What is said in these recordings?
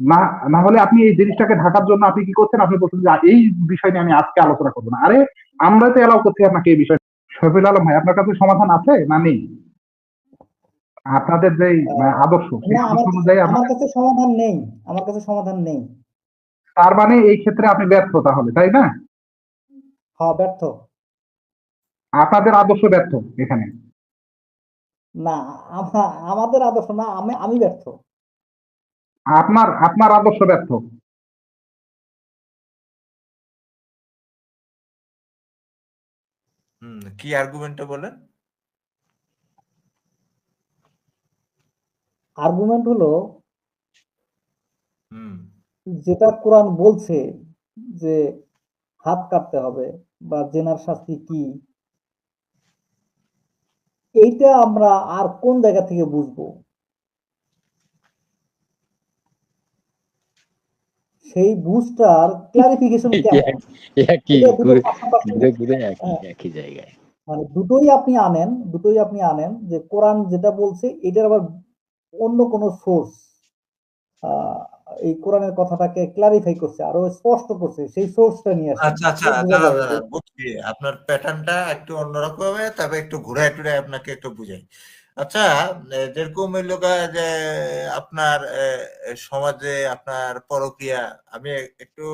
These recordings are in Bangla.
না না হলে আপনি এই জিনিসটাকে ঢাকার জন্য আপনি কি করছেন? আপনি বলছেন যে এই বিষয় নিয়ে আমি আজকে আলোচনা করব না। আরে আমরা তো এলাও করছি আপনাকে এই বিষয় শফিল আলম ভাই আপনার কাছে সমাধান আছে না নেই? আপনাদের যে আদর্শ অনুযায়ী আমার কাছে সমাধান নেই। আমার কাছে সমাধান নেই। তার মানে এই ক্ষেত্রে আপনি ব্যর্থ তাহলে তাই না? হ্যাঁ ব্যর্থ। আপনাদের আদর্শ ব্যর্থ এখানে? না আমাদের আদর্শ না আমি আমি ব্যর্থ। আপনার আপনার আদর্শ ব্যর্থ। কি আর্গুমেন্টটা বলেন? আর্গুমেন্ট হলো হুম। যেটা কোরআন বলছে যে হাত কাটতে হবে বা জেনার শাস্তি কি এইটা আমরা আর কোন জায়গা থেকে বুঝব? সেই বুঝটার ক্লারিফিকেশন কেমন? একই দুটো ঘুরে পাশাপাশি ঘুরে ঘুরে একই হ্যাঁ। জায়গায়। মানে দুটোই আপনি আনেন দুটোই আপনি আনেন যে কোরআন যেটা বলছে এটার আবার অন্য কোন সোর্স এই কোরআনের কথাটাকে ক্লারিফাই করছে আরও স্পষ্ট করছে সেই সোর্সটা নিয়ে আসেন আচ্ছা আচ্ছা বুঝছি। আপনার প্যাটার্নটা একটু অন্যরকম হবে তবে একটু ঘুরায় টুরায় আপনাকে একটু বুঝাই। আচ্ছা যেরকম এই যে, আপনার সমাজে আপনার পরকীয়া আমি একটু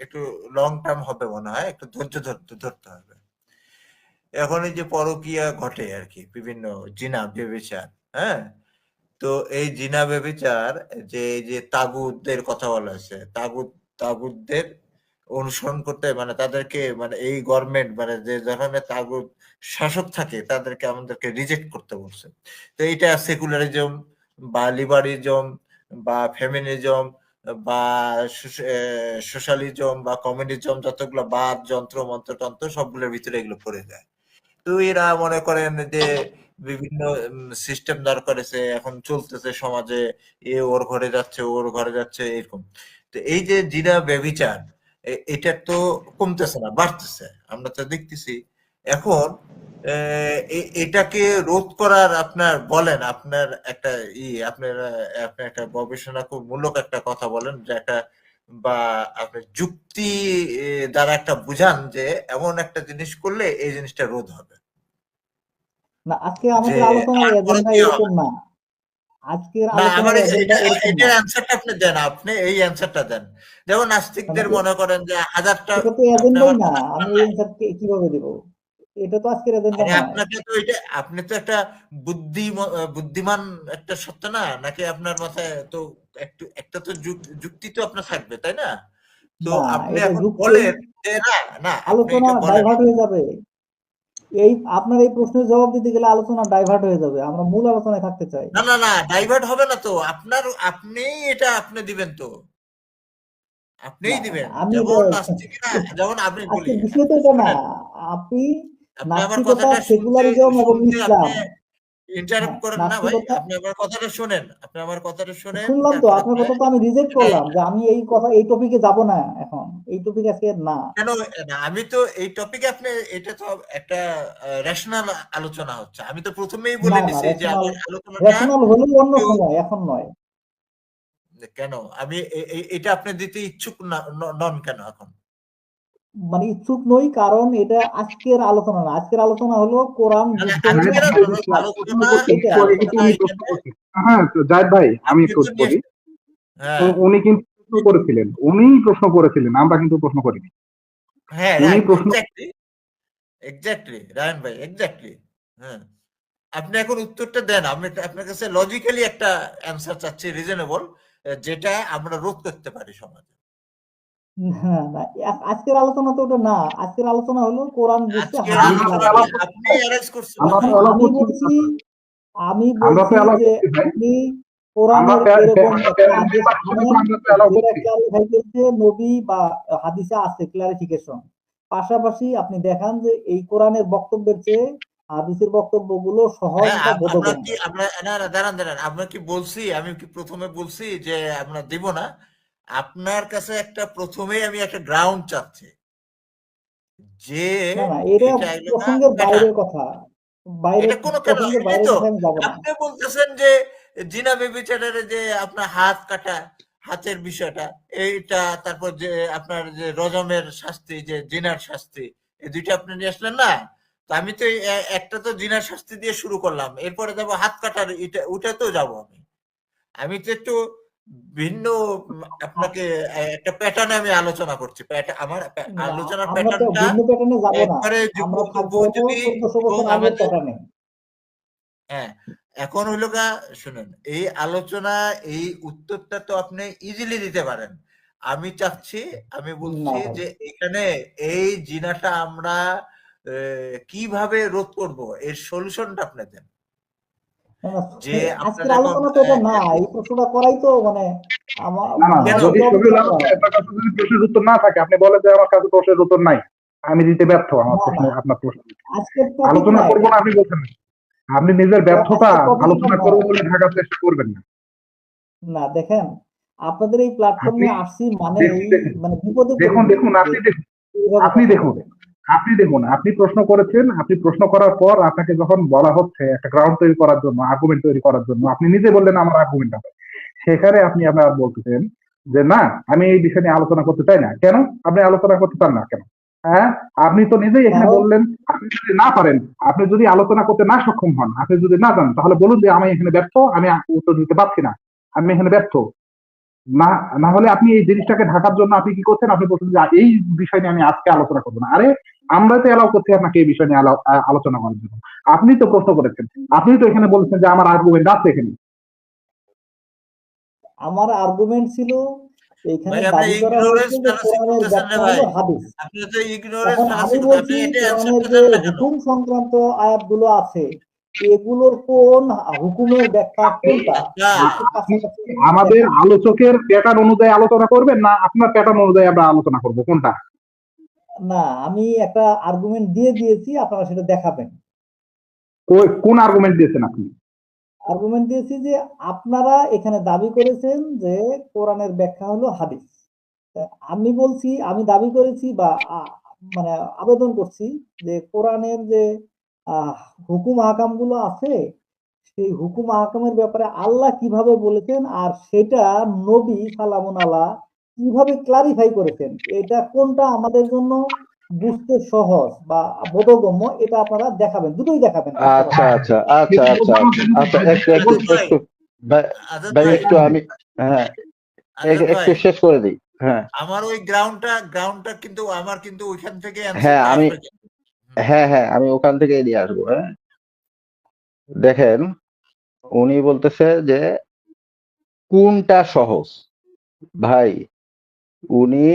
একটু লং টার্ম হবে মনে হয়, একটু ধৈর্য ধরতে ধরতে হবে। এখন এই যে পরকীয়া ঘটে আর কি, বিভিন্ন জিনা বেবিচার হ্যাঁ? তো এই জিনা বেবিচার, যে যে তাগুদদের কথা বলা হয়েছে তাগুদ তাগুদদের অনুসরণ করতে মানে তাদেরকে মানে এই গভর্নমেন্ট মানে যে ধরনের তাগুদ শাসক থাকে, তাদেরকে আমাদেরকে রিজেক্ট করতে বলছে। তো এইটা সেকুলারিজম বা লিবারিজম বা ফেমিনিজম বা সোশ্যালিজম বা কমিউনিজম যতগুলো বাদ, যন্ত্র, মন্ত্র, তন্ত্র, সবগুলোর ভিতরে এগুলো পড়ে যায়। তো এরা মনে করেন যে বিভিন্ন সিস্টেম দাঁড় করেছে, এখন চলতেছে সমাজে, এ ওর ঘরে যাচ্ছে, ওর ঘরে যাচ্ছে, এরকম। তো এই যে জিনা ব্যভিচার এ- এটা তো কমতেছে না বাড়তেছে। আমরা তো দেখতেছি। এখন এটাকে রোধ করার আপনার বলেন আপনার একটা ই আপনার আপনার একটা গবেষণা খুব মূলক একটা কথা বলেন যে একটা বা আপনার যুক্তি দ্বারা একটা বুঝান যে এমন একটা জিনিস করলে এই জিনিসটা রোধ হবে। না আজকে আমাদের পরকীয়া এরকম না। আজকের আমার এটার অ্যান্সারটা আপনি দেন আপনি এই অ্যান্সারটা দেন। যেমন নাস্তিকদের মনে করেন যে হাজারটা না আমি এই অ্যান্সার কীভাবে দেব? এটা তো আজকের এজেন্ডা আরে আপনাকে তো এটা আপনি তো একটা বুদ্ধি বুদ্ধিমান একটা সত্য না? নাকি আপনার মাথায় তো একটু একটা তো যুক- যুক্তি তো আপনার থাকবে তাই না? তো আপনি এখন বলেন না না আলোচনা ডাইভার্ট হয়ে যাবে। এই আপনার এই প্রশ্নের জবাব দিতে গেলে আলোচনা ডাইভার্ট হয়ে যাবে। আমরা মূল আলোচনায় থাকতে চাই। না না না ডাইভার্ট হবে না তো। আপনার আপনিই এটা আপনি দিবেন তো। আপনিই দিবেন। আমি যেমন যেমন আপনি বলি। আজকে বিষয় তো না। আপনি নাস্তিকতা সেকুলারিজম এবং ইসলাম আপনি ইন্টারাপ্ট করেন না ভাই আপনি আমার কথাটা শুনেন আপনি আমার কথাটা শুনেন শুনলাম তো আপনার কথা তো আমি রিজেক্ট করলাম যে আমি এই কথা এই টপিকে যাব না এখন এই টপিক আজকে না। কেন আমি তো এই টপিকে আপনি এটা তো একটা রেশনাল আলোচনা হচ্ছে। আমি তো প্রথমেই বলে না, যে আমার আলোচনাটা রেশনাল হলেও অন্য সময় এখন নয়। কেন? আমি এটা আপনি দিতে ইচ্ছুক নন কেন এখন? মানে ইচ্ছুক নই কারণ এটা আজকের আলোচনা না। আজকের আলোচনা হলো কোরআন মানে উনি করছেন। হ্যাঁ ভাই আমি হ্যাঁ। উনি কিন্তু প্রশ্ন করেছিলেন। উনিই প্রশ্ন করেছিলেন আমরা কিন্তু প্রশ্ন করিনি। হ্যাঁ প্রশ্ন- এক্স্যাক্টলি রায়ন ভাই এক্স্যাক্টলি হ্যাঁ। আপনি এখন উত্তরটা দেন আমি আপনার কাছে লজিক্যালি একটা অ্যান্সার চাচ্ছি রিজনেবল যেটা আমরা রোধ করতে পারি সমাজে। না না আজকের আলোচনা তো ওটা না আজকের আলোচনা হলো কোরআন বুঝতে আমি করছি বলছি আমি যে আপনি কোরআনের এরকম নবী বা হাদিসে আছে ক্লারিফিকেশন পাশাপাশি আপনি দেখান যে এই কোরআনের বক্তব্যের চেয়ে হাদিসের বক্তব্যগুলো সহজ হ্যাঁ, আমরা না না দাঁড়ান দাঁড়ান আমরা কি বলছি আমি কি প্রথমে বলছি যে আমরা দিব না? আপনার কাছে একটা প্রথমেই আমি একটা গ্রাউন্ড চাচ্ছি। যে কথা। তো। আপনি বলতেছেন যে জিনা বেবিচারের যে আপনার হাত কাটা হাতের বিষয়টা এইটা তারপর যে আপনার যে রজমের শাস্তি যে জিনার শাস্তি এই দুইটা আপনি নিয়ে আসলেন না? তো আমি তো একটা তো জিনার শাস্তি দিয়ে শুরু করলাম। এরপরে যাব হাত কাটার এটা ওটাতেও যাব আমি। আমি তো একটু ভিন্ন আপনাকে একটা প্যাটার্নে আমি আলোচনা করছি। আমার আলোচনার প্যাটার্নটা একবারে হ্যাঁ এখন হইল গা শুনেন এই আলোচনা এই উত্তরটা তো আপনি ইজিলি দিতে পারেন। আমি চাচ্ছি আমি বলছি যে এখানে এই জিনাটা আমরা কীভাবে রোধ করব? এর সলিউশনটা আপনি দেন। যে আজকের আলোচনা তো এটা না এই প্রশ্নটা করাই তো মানে প্রশ্নের উত্তর না থাকে আপনি বলেন যে আমার কাছে প্রশ্নের উত্তর নাই আমি দিতে ব্যর্থ আমার প্রশ্ন আপনার প্রশ্ন। আলোচনা করব না আপনি বলছেন আপনি নিজের ব্যর্থতা আলোচনা করব বলে ঢাকার চেষ্টা করবেন না। না দেখেন আপনাদের এই প্ল্যাটফর্মে আসছি মানে দেখুন, দেখুন। মানে বিপদে দেখুন দেখুন আপনি দেখুন আপনি দেখুন। আপনি দেখুন আপনি প্রশ্ন করেছেন আপনি প্রশ্ন করার পর আপনাকে যখন বলা হচ্ছে একটা গ্রাউন্ড তৈরি করার জন্য আর্গুমেন্ট তৈরি করার জন্য আপনি নিজে বললেন আমার আর্গুমেন্ট আছে সেখানে আপনি আপনার বলতেছেন যে না আমি এই বিষয় নিয়ে আলোচনা করতে চাই না। কেন? আপনি আলোচনা করতে চান না কেন? হ্যাঁ? আপনি তো নিজেই এখানে বললেন আপনি যদি না পারেন আপনি যদি আলোচনা করতে না সক্ষম হন আপনি যদি না জানেন তাহলে বলুন যে আমি এখানে ব্যর্থ আমি উত্তর দিতে পারছি না। আমি এখানে ব্যর্থ। না না হলে আপনি এই জিনিসটাকে ঢাকার জন্য আপনি কি করছেন? আপনি বলছেন যে এই বিষয় নিয়ে আমি আজকে আলোচনা করব না। আরে আমরা তো এলাও করছি আপনাকে এই বিষয় নিয়ে আলোচনা করার জন্য। আপনি তো প্রশ্ন করেছেন। আপনি তো এখানে বলেছেন যে আমার আর্গুমেন্ট আছে এখানে। আমার আর্গুমেন্ট ছিল এখানে দাবি করা হাদিস। সংক্রান্ত আয়াতগুলো আছে এগুলোর কোন হুকুমের ব্যাখ্যা কোনটা? আচ্ছা, আমাদের আলোচকের প্যাটার্ন অনুযায়ী আলোচনা করবেন না আপনার প্যাটার্ন অনুযায়ী আমরা আলোচনা করব? কোনটা? না আমি একটা আর্গুমেন্ট দিয়ে দিয়েছি আপনারা সেটা দেখাবেন। কোন আর্গুমেন্ট দিয়েছেন আপনি? আর্গুমেন্ট দিয়েছি যে আপনারা এখানে দাবি করেছেন যে কোরআনের ব্যাখ্যা হলো হাদিস। আমি বলছি আমি দাবি করেছি বা মানে আবেদন করছি যে কোরআনের যে হুকুম আহকামগুলো আছে। সেই হুকুম আহকামের ব্যাপারে আল্লাহ কীভাবে বলেছেন আর সেটা নবী সালামুন আল্লাহ কীভাবে ক্লারিফাই করেছেন? এটা কোনটা আমাদের জন্য বুঝতে সহজ বা বোধগম্য এটা আপনারা দেখাবেন দুটোই দেখাবেন। আচ্ছা আচ্ছা আচ্ছা আচ্ছা আচ্ছা একটু একটু একটু ভাই একটু আমি হ্যাঁ একটু শেষ করে দিই হ্যাঁ। আমার ওই গ্রাউন্ডটা গ্রাউন্ডটা কিন্তু আমার কিন্তু ওইখান থেকে হ্যাঁ, আমি-। হ্যাঁ হ্যাঁ আমি ওখান থেকে নিয়ে আসব হ্যাঁ। দেখেন, উনি বলতেছে যে, কোনটা সহজ? ভাই, উনি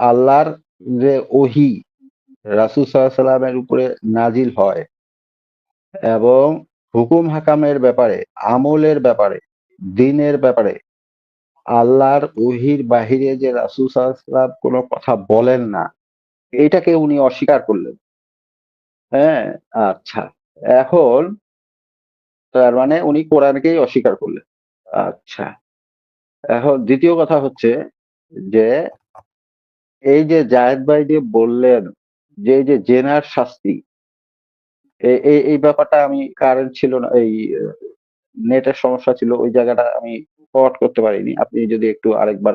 আল্লাহর যে ওহি, রাসুল সাল্লামের উপরে নাজিল হয় এবং হুকুম হাকামের ব্যাপারে, আমলের ব্যাপারে, দিনের ব্যাপারে, আল্লাহর ওহির বাহিরে যে রাসুল সাল্লাম কোনো কথা বলেন না এটাকে উনি অস্বীকার করলেন। হ্যাঁ আচ্ছা। এখন তার মানে উনি কোরআনকেই অস্বীকার করলেন। আচ্ছা। এখন দ্বিতীয় কথা হচ্ছে যে, এই যে জায়েদ ভাই যে বললেন যে যে জেনার শাস্তি এই এই ব্যাপারটা আমি কারেন্ট ছিল না, এই নেটের সমস্যা ছিল, ওই জায়গাটা আমি স্পট করতে পারিনি। আপনি যদি একটু আরেকবার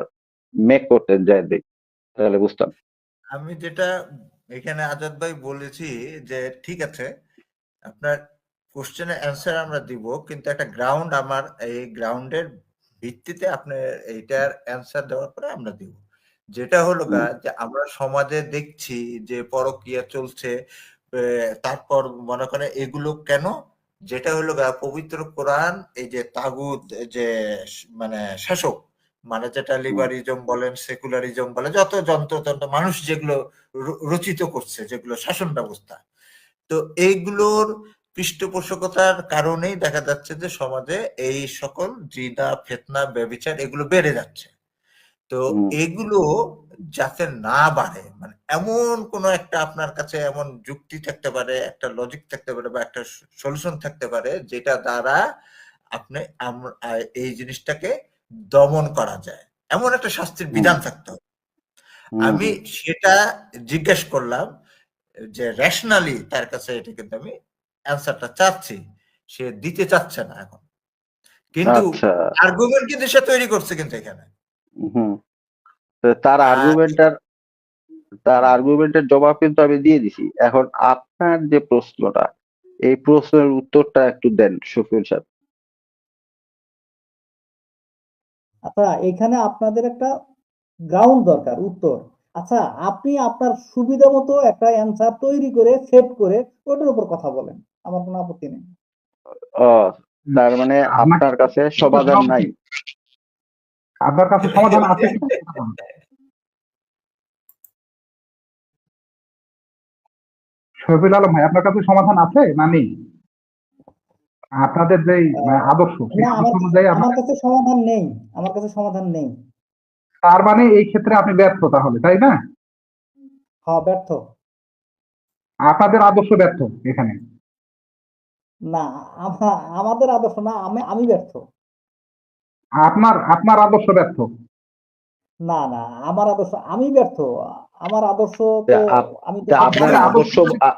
মেক করতেন জায়েদ ভাই, তাহলে বুঝতাম। আমি যেটা এখানে আজাদ ভাই বলেছি যে ঠিক আছে আপনার কোশ্চেনের অ্যান্সার আমরা দিব কিন্তু একটা গ্রাউন্ড আমার এই গ্রাউন্ডের ভিত্তিতে আপনি এইটার অ্যান্সার দেওয়ার পরে আমরা দিব। যেটা হলো গা যে আমরা সমাজে দেখছি যে পরকীয়া চলছে তারপর মনে করেন এগুলো কেন? যেটা হলো গা পবিত্র কোরআন এই যে তাগুদ যে মানে শাসক মানে যেটা লিবারিজম বলেন সেকুলারিজম বলেন যত যন্ত্রতন্ত্র মানুষ যেগুলো রচিত করছে যেগুলো শাসন ব্যবস্থা। তো এইগুলোর পৃষ্ঠপোষকতার কারণেই দেখা যাচ্ছে যে সমাজে এই সকল জিনা ফেতনা ব্যবিচার এগুলো বেড়ে যাচ্ছে। তো এগুলো যাতে না বাড়ে মানে এমন কোন একটা আপনার কাছে এমন যুক্তি থাকতে পারে একটা লজিক থাকতে পারে বা একটা সলিউশন থাকতে পারে যেটা দ্বারা আপনি এই জিনিসটাকে দমন করা যায়। এমন একটা শাস্তির বিধান থাকতে হবে। আমি সেটা জিজ্ঞেস করলাম যে রেশনালি তার কাছে এটা কিন্তু আমি অ্যান্সারটা চাচ্ছি। সে দিতে চাচ্ছে না এখন। কিন্তু আচ্ছা। আর্গুমেন্ট কিন্তু সে তৈরি করছে কিন্তু এখানে। তার আর- আর্গুমেন্টার তার আর্গুমেন্টের জবাব কিন্তু আমি দিয়ে দিছি। এখন আপনার যে প্রশ্নটা এই প্রশ্নের উত্তরটা একটু দেন শফিউল সাহেব। আচ্ছা এখানে আপনাদের একটা গ্রাউন্ড দরকার উত্তর। আচ্ছা আপনি আপনার সুবিধা মতো একটা অ্যান্সার তৈরি করে সেট করে ওটার উপর কথা বলেন। আমার কোনো আপত্তি নেই। তার মানে আপনার কাছে সমাধান নাই। আপনার কাছে সমাধান আছে শফিল আলম ভাই আপনার কাছে সমাধান আছে না নেই? আপনাদের যে আদর্শ না আমার আদর্শ আমার আপনার- কাছে সমাধান নেই আমার কাছে সমাধান নেই। তার মানে এই ক্ষেত্রে আপনি ব্যর্থ তাহলে তাই না? হ্যাঁ ব্যর্থ। আপনাদের আদর্শ ব্যর্থ এখানে? না আমাদের আদর্শ না আমি আমি ব্যর্থ। আপনার আপনার আদর্শ ব্যর্থ? না না আমার আদর্শ আমি ব্যর্থ। আমার আদর্শ তো আমি আপনার আদর্শ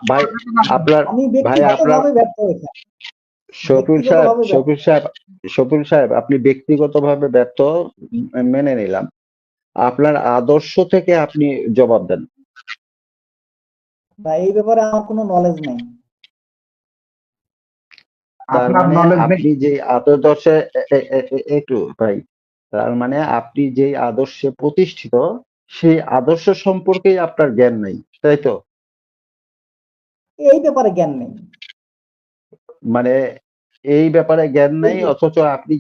ভাই আপনার আমি ভাই আপনার ব্যক্তিগতভাবে ব্যর্থ হয়েছি। শফিউল সাহেব ব্যর্থ। সাহেব শফিউল সাহেব আপনি ব্যক্তিগতভাবে ব্যর্থ মেনে নিলাম। আপনার আদর্শ থেকে আপনি জবাব দেন। না এই ব্যাপারে আমার কোনো নলেজ নেই। তার মানে নলেজ আপনি যে আদর্শে একটু ভাই তার মানে আপনি যে আদর্শে প্রতিষ্ঠিত সেই আদর্শ সম্পর্কেই আপনার জ্ঞান নাই তাই তো? এই ব্যাপারে জ্ঞান নেই। মানে এই ব্যাপারে জ্ঞান নেই অথচ আপনি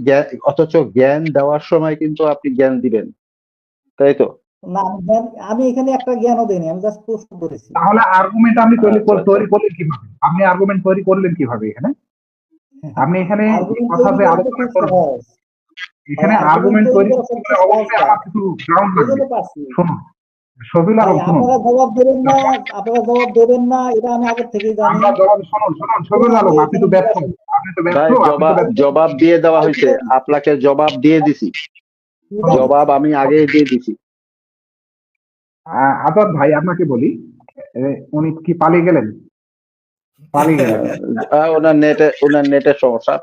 অথচ জ্ঞান দেওয়ার সময় কিন্তু আপনি জ্ঞান দিবেন। তাই তো? না আমি এখানে একটা জ্ঞানও দেইনি আমি জাস্ট প্রশ্ন করেছি। তাহলে আর্গুমেন্ট আপনি তৈরি আচ্ছা, আচ্ছা। তৈরি করলেন কীভাবে? আপনি আর্গুমেন্ট তৈরি করলেন কীভাবে এখানে? আপনি এখানে কথা যে আলোচনা খুব করবেন এখানে হ্যাঁ, আর্গুমেন্ট তৈরি তৈরি করতে অবশ্যই আমার কিছু গ্রাউন্ড লাগবে। শুনুন। আপনারা জবাব দেবেন না আপনারা জবাব দেবেন না এটা আমি আগে থেকেই জানি। আমরা জবাব শুনুন শুনুন শফিল আলম আপনি তো ব্যর্থ। আপনি তো ব্যর্থ ভাই আপনি তো জবাব দিয়ে দেওয়া হয়েছে। আপনাকে জবাব দিয়ে দিছি। জবাব আমি আগেই দিয়ে দিছি। আহ, আজাদ ভাই আপনাকে বলি উনি কি পালিয়ে গেলেন? পালিয়ে গেলেন। আহ, ওনার নেটে ওনার নেটের সমস্যা।